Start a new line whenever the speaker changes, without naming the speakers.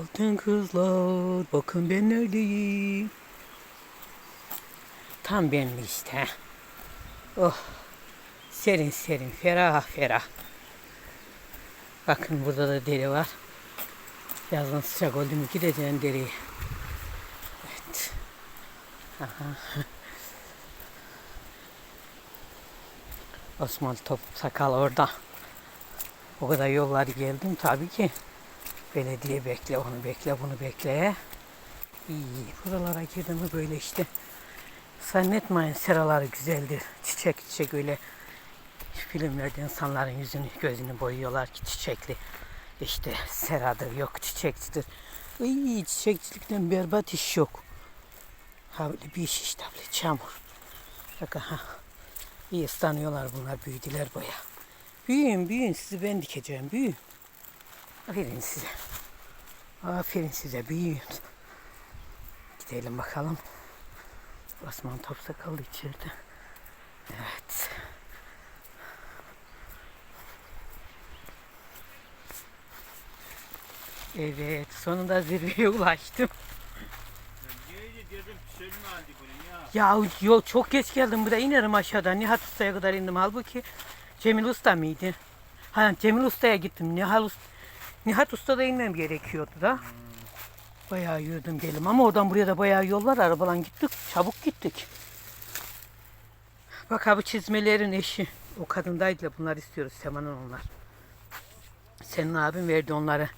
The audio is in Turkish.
Altın kızlar bakın ben neredeyim. Tam benli işte. Oh. Serin serin ferah ferah. Bakın burada da dere var. Yazın sıcak oldu mu gideceğim dereye. Evet. Aha. Osman Top Sakal orada. O kadar yolları geldim tabii ki. Belediye bekle, onu bekle, bunu bekle. İyi, buralara girdim mi böyle işte. Zannetmeyin seraları güzeldir. Çiçek çiçek öyle filmlerde insanların yüzünü gözünü boyuyorlar ki çiçekli. İşte seradır yok çiçekçidir. İyi çiçekçilikten berbat iş yok. Ha bir iş işte böyle çamur. Bak ha. İyi ıslanıyorlar bunlar büyüdüler baya. Büyüyün büyüyün sizi ben dikeceğim büyüyün. Aferin size. Aferin size büyüyün. Gidelim bakalım. Osman Topsa kaldı içeride. Evet. Evet sonunda zirveye ulaştım. Ya. Yol çok geç geldim burada inerim aşağıdan. Nihat Usta'ya kadar indim. Halbuki Cemil Usta mıydı? Ha Cemil Usta'ya gittim. Nihal Usta, Nihat Usta'da inmem gerekiyordu da. Bayağı yürüdüm gelim ama oradan buraya da bayağı yol var. Arabalan gittik. Çabuk gittik. Bak abi çizmelerin eşi. O kadındaydı da bunlar istiyoruz Seman'ın onlar. Senin abin verdi onları.